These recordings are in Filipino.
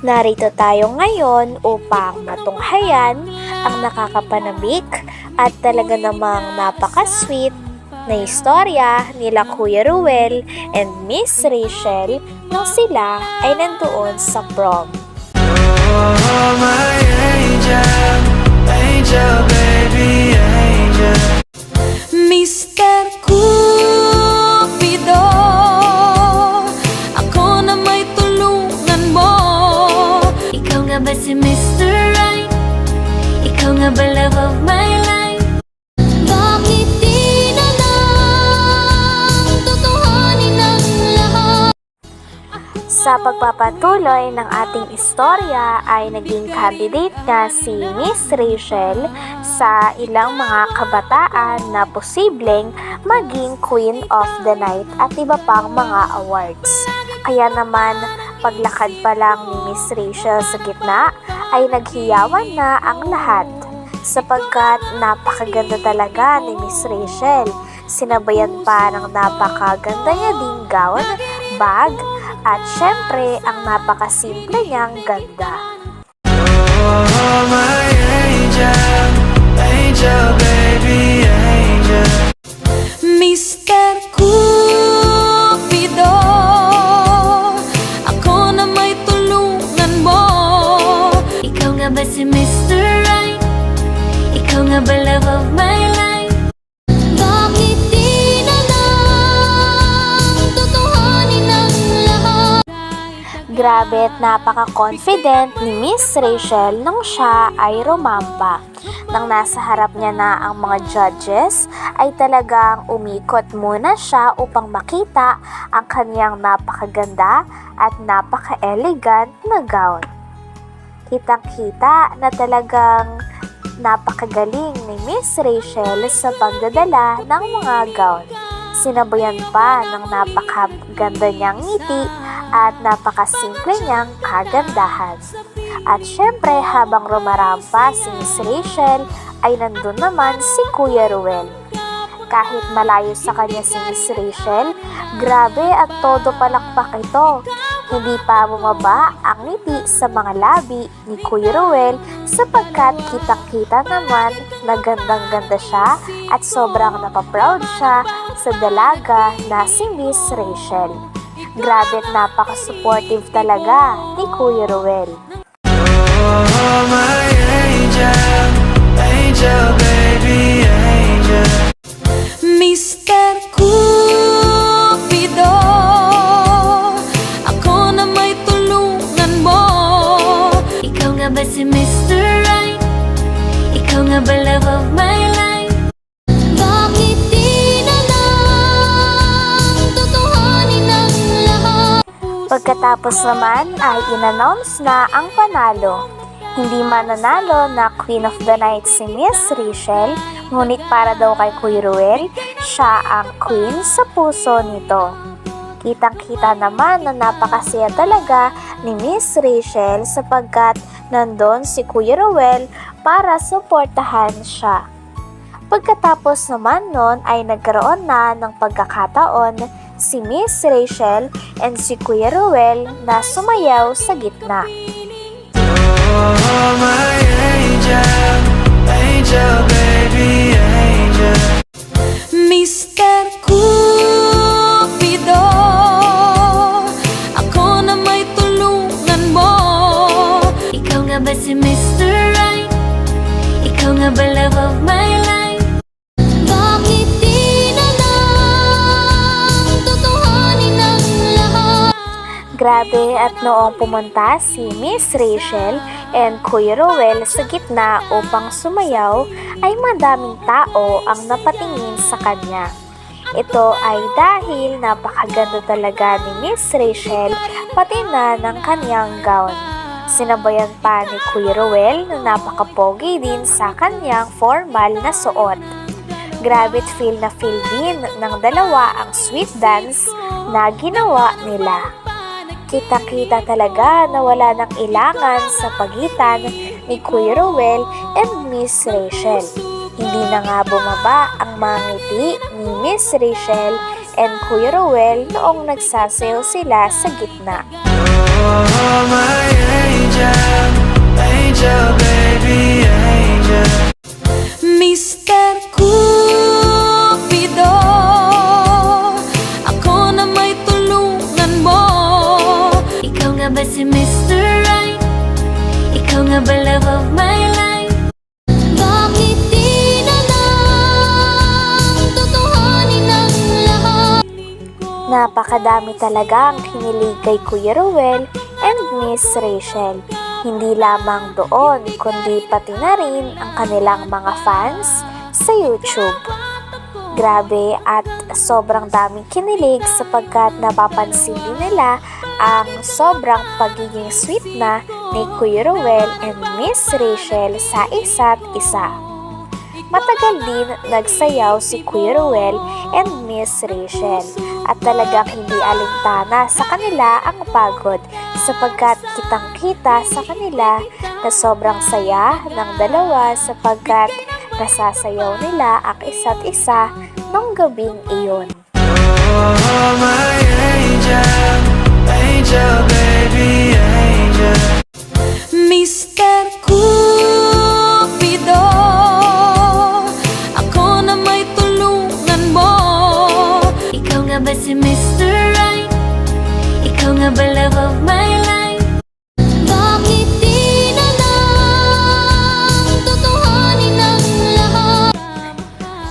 Narito tayo ngayon upang matunghayan ang nakakapanabik at talaga namang napaka-sweet na istorya nila Kuya Ruel and Miss Rachel nang sila ay nandoon sa prom. Oh, my angel, angel, baby, Sa pagpapatuloy ng ating istorya ay naging candidate nga si Miss Rachel sa ilang mga kabataan na posibleng maging Queen of the Night at iba pang mga awards. Kaya naman, paglakad pa lang ni Miss Rachel sa gitna ay naghiyawan na ang lahat sapagkat napakaganda talaga ni Miss Rachel. Sinabayan pa ng napakaganda niya ding gown, bag, at syempre ang napakasimple niyang ganda. Oh, my angel, angel, At napaka-confident ni Miss Rachel nung siya ay rumampa. Nang nasa harap niya na ang mga judges, ay talagang umikot muna siya upang makita ang kanyang napakaganda at napaka-elegant na gown. Kitang-kita na talagang napakagaling ni Miss Rachel sa pagdadala ng mga gown. Sinabayan pa ng napakaganda niyang ngiti at napakasimple niyang kagandahan. At syempre habang rumarampa si Miss Rachel ay nandun naman si Kuya Ruel. Kahit malayo sa kanya si Miss Rachel, grabe at todo palakpak ito. Hindi pa bumaba ang ngiti sa mga labi ni Kuya Ruel sapagkat kitang-kita naman na gandang-ganda siya at sobrang napaproud siya sa dalaga na si Miss Rachel. Grabe at napaka-supportive talaga ni Kuya Ruel. Oh, my angel, angel, Love of my? Pagkatapos naman ay inannounce na ang panalo. Hindi mananalo na Queen of the Night si Miss Rachel, ngunit para daw kay Kuya Ruel, siya ang queen sa puso nito. Kitang-kita naman na napakasaya talaga ni Miss Rachel sapagkat nandun si Kuya Ruel para suportahan siya. Pagkatapos naman nun ay nagkaroon na ng pagkakataon si Miss Rachel and si Kuya Ruel na sumayaw sa gitna. Oh, my angel, angel, baby, angel. Mr. Cupido Grabe at noong pumunta si Miss Rachel and Kuya Ruel sa gitna upang sumayaw ay madaming tao ang napatingin sa kanya. Ito ay dahil napakaganda talaga ni Miss Rachel pati na ng kanyang gown. Sinabayan pa ni Kuya Ruel na napakapogi din sa kanyang formal na suot. Grabe at feel na feel din ng dalawa ang sweet dance na ginawa nila. Kita-kita talaga na wala ng ilangan sa pagitan ni Kuya Ruel and Miss Rachel. Hindi na nga bumaba ang mga ngiti ni Miss Rachel and Kuya Ruel noong nagsasayaw sila sa gitna. Oh, my angel, angel, baby, angel. Mr. nga ba si Mr. Right? Ikaw nga ba love of my life? Bakit di na Tutuhanin ang lahat? Napakadami talagang kinilig kay Kuya Ruel and Miss Rachel. Hindi lamang doon, kundi pati na rin ang kanilang mga fans sa YouTube. Grabe at sobrang daming kinilig sapagkat napapansin din nila ang sobrang pagiging sweet na ni Kuya Ruel and Miss Rachel sa isa't isa. Matagal din nagsayaw si Kuya Ruel and Miss Rachel at talagang hindi alintana sa kanila ang pagod sapagkat kitang-kita sa kanila na sobrang saya ng dalawa sapagkat nasasayaw nila ang isa't isa ng gabing iyon. Oh, my angel,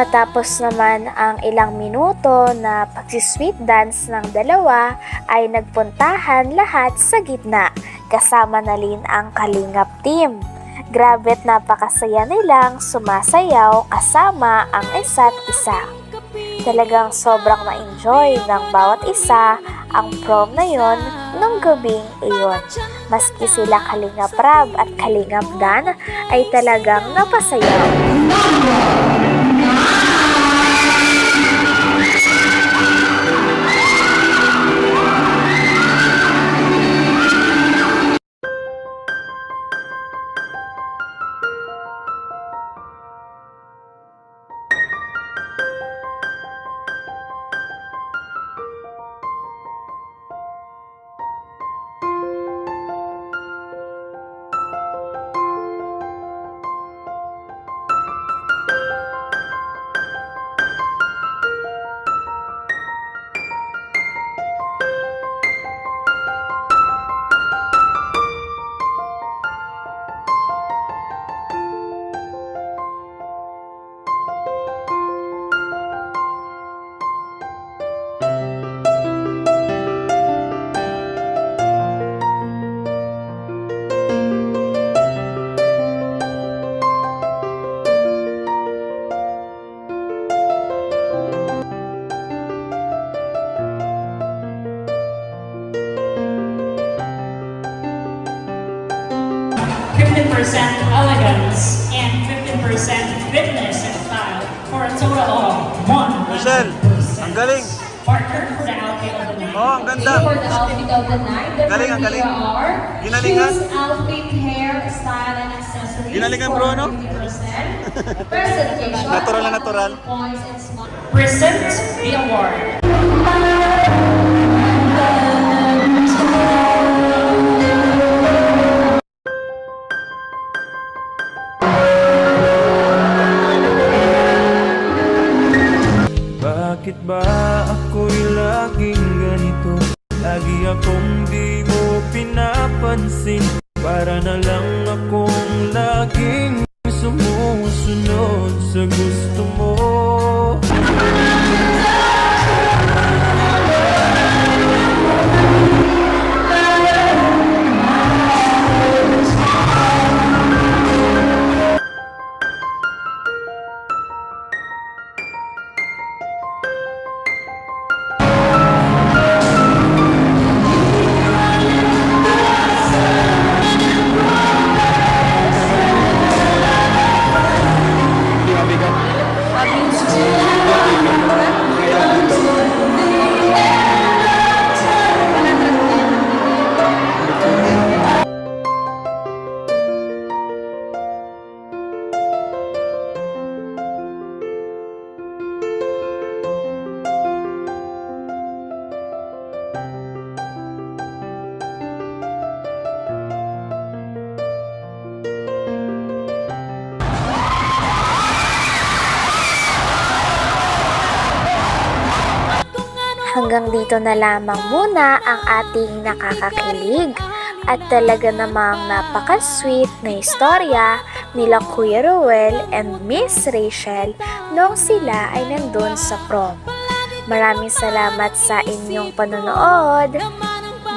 Matapos naman ang ilang minuto na pagsisweet dance ng dalawa ay nagpuntahan lahat sa gitna kasama na rin ang Kalingap team. Grabe't napakasaya nilang sumasayaw kasama ang isa't isa. Talagang sobrang na-enjoy ng bawat isa ang prom na yon ng gabing iyon. Maski sila Kalingap Rab at Kalingap Dan ay talagang napasayaw. Elegance and fifteen percent fitness and style for a total of one Michelle, ang galing. Partner for the outfit of the night. Oh, ang ganda. For the outfit of the night, the Galing, ang galing. criteria are Ginalingan. shoes, outfit, hair, style, and accessories Ginalingan, for bro, no? 50%. Presentation. Natural na natural. Points and small. Present the award. sin Hanggang dito na lamang muna ang ating nakakakilig at talaga namang napaka-sweet na istorya nila Kuya Ruel and Miss Rachel noong sila ay nandun sa prom. Maraming salamat sa inyong panonood.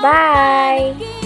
Bye!